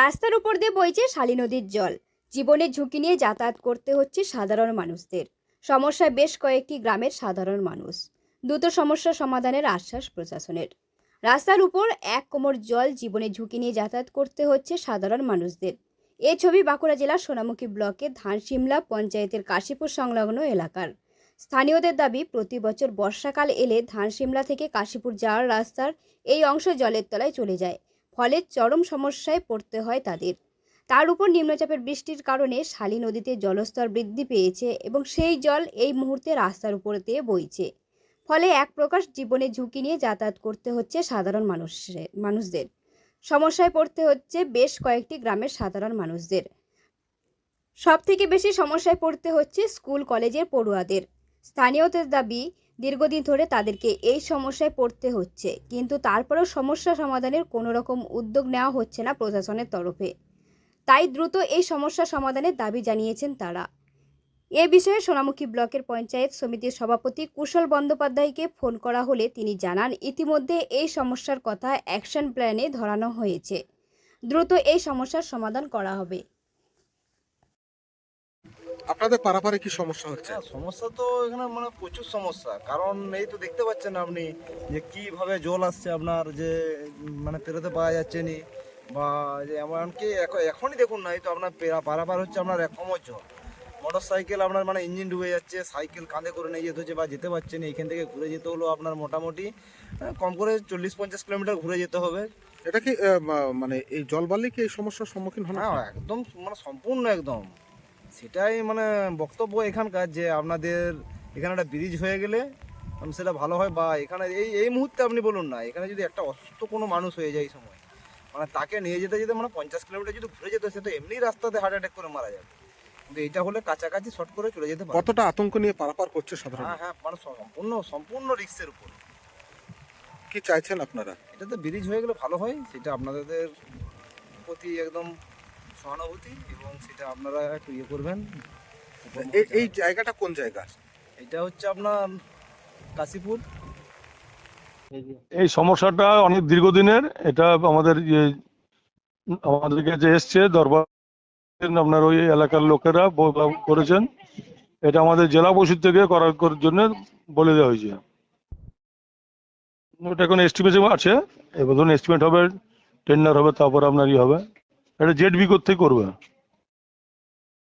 রাস্তার উপর দিয়ে বইছে শালী নদীর জল। জীবনের ঝুঁকি নিয়ে যাতায়াত করতে হচ্ছে সাধারণ মানুষদের। সমস্যায় বেশ কয়েকটি গ্রামের সাধারণ মানুষ। দ্রুত সমস্যা সমাধানের আশ্বাস প্রশাসনের। রাস্তার উপর এক কোমর জল জীবনের ঝুঁকি নিয়ে যাতায়াত করতে হচ্ছে সাধারণ মানুষদের। এ ছবি বাঁকুড়া জেলার সোনামুখী ব্লকের ধানসিমলা পঞ্চায়েতের কাশীপুর সংলগ্ন এলাকার। স্থানীয়দের দাবি, প্রতি বছর বর্ষাকাল এলে ধানসিমলা থেকে কাশীপুর যাওয়ার রাস্তার এই অংশ জলের তলায় চলে যায়। ফলে চরম সমস্যায় পড়তে হয় তাদের। তার উপর নিম্নচাপের বৃষ্টির কারণে শালী নদীতে জলস্তর বৃদ্ধি পেয়েছে এবং সেই জল এই মুহূর্তে রাস্তার উপর দিয়ে বইছে। ফলে এক প্রকার জীবনে ঝুঁকি নিয়ে যাতায়াত করতে হচ্ছে সাধারণ মানুষের মানুষদের। সমস্যায় পড়তে হচ্ছে বেশ কয়েকটি গ্রামের সাধারণ মানুষদের। সবথেকে বেশি সমস্যায় পড়তে হচ্ছে স্কুল, কলেজের পড়ুয়াদের। স্থানীয়দের দাবি দীর্ঘদিন ধরে তাদেরকে এই সমস্যায় পড়তে হচ্ছে। কিন্তু তারপরেও সমস্যা সমাধানের কোনো রকম উদ্যোগ নেওয়া হচ্ছে না প্রশাসনের তরফে। তাই দ্রুত এই সমস্যা সমাধানের দাবি জানিয়েছেন তারা। এ বিষয়ে সোনামুখী ব্লকের পঞ্চায়েত সমিতির সভাপতি কুশল বন্দ্যোপাধ্যায়কে ফোন করা হলে তিনি জানান, ইতিমধ্যে এই সমস্যার কথা অ্যাকশন প্ল্যানে ধরানো হয়েছে। দ্রুত এই সমস্যার সমাধান করা হবে। আপনাদের পারাপারে কি সমস্যা হচ্ছে? সমস্যা তো এখানে মানে প্রচুর সমস্যা। কারণ এই তো দেখতে পাচ্ছেন আপনি যে কীভাবে জল আসছে আপনার যে মানে পেরোতে পাওয়া যাচ্ছে নি বা যে এমনকি এখন- এখনই দেখুন না এই তো আপনার পেরা- পারাপার হচ্ছে আপনার এক কমর জল। মোটর সাইকেল আপনার মানে ইঞ্জিন ডুবে যাচ্ছে সাইকেল কাঁধে করে নিয়ে যেতে হচ্ছে বা যেতে পারছে না এখান থেকে ঘুরে যেতে হলো আপনার মোটামুটি কম করে চল্লিশ পঞ্চাশ কিলোমিটার ঘুরে যেতে হবে। এটা কি মানে এই জল বাড়লে কি এই সমস্যার সম্মুখীন হ্যাঁ একদম মানে সম্পূর্ণ একদম। সেটাই মানে বক্তব্য এখানকার যে আপনাদের এখানে একটা ব্রিজ হয়ে গেলে সেটা ভালো হয় বা এখানে এই এই মুহূর্তে আপনি বলুন না এখানে যদি একটা অসুস্থ কোনো মানুষ হয়ে যায় এই সময় মানে তাকে নিয়ে যেতে যেতে মানে পঞ্চাশ কিলোমিটার যদি ঘুরে যেত সে তো এমনি রাস্তাতে হার্ট অ্যাটাক করে মারা যাবে। কিন্তু এটা হলে কাছাকাছি শর্ট করে চলে যেতে পারে। কতটা আতঙ্ক নিয়ে পারাপার করছে সাধারণ? হ্যাঁ হ্যাঁ মানে সম্পূর্ণ সম্পূর্ণ রিক্সের উপর। কি চাইছেন আপনারা? এটা তো ব্রিজ হয়ে গেলে ভালো হয় সেটা আপনাদের প্রতি একদম সহানুভূতি এবং সেটা আপনারা একটু ইয়ে করবেন। এই জায়গাটা কোন জায়গা? এটা হচ্ছে আপনার কাশীপুর। এই সমস্যাটা অনেক দীর্ঘদিনের। এটা আমাদের ইয়ে আমাদের কাছে এসছে দরবার আপনার ওই এলাকার লোকেরা ব- করেছেন। এটা আমাদের জেলা পরিষদ থেকে করার করার জন্য বলে দেওয়া হয়েছে। ওটা এখন এস্টিমেশন আছে। এবার ধরুন এস্টিমেট হবে টেন্ডার হবে তারপর আপনার ই হবে। এটা জেড বি করতেই করবে?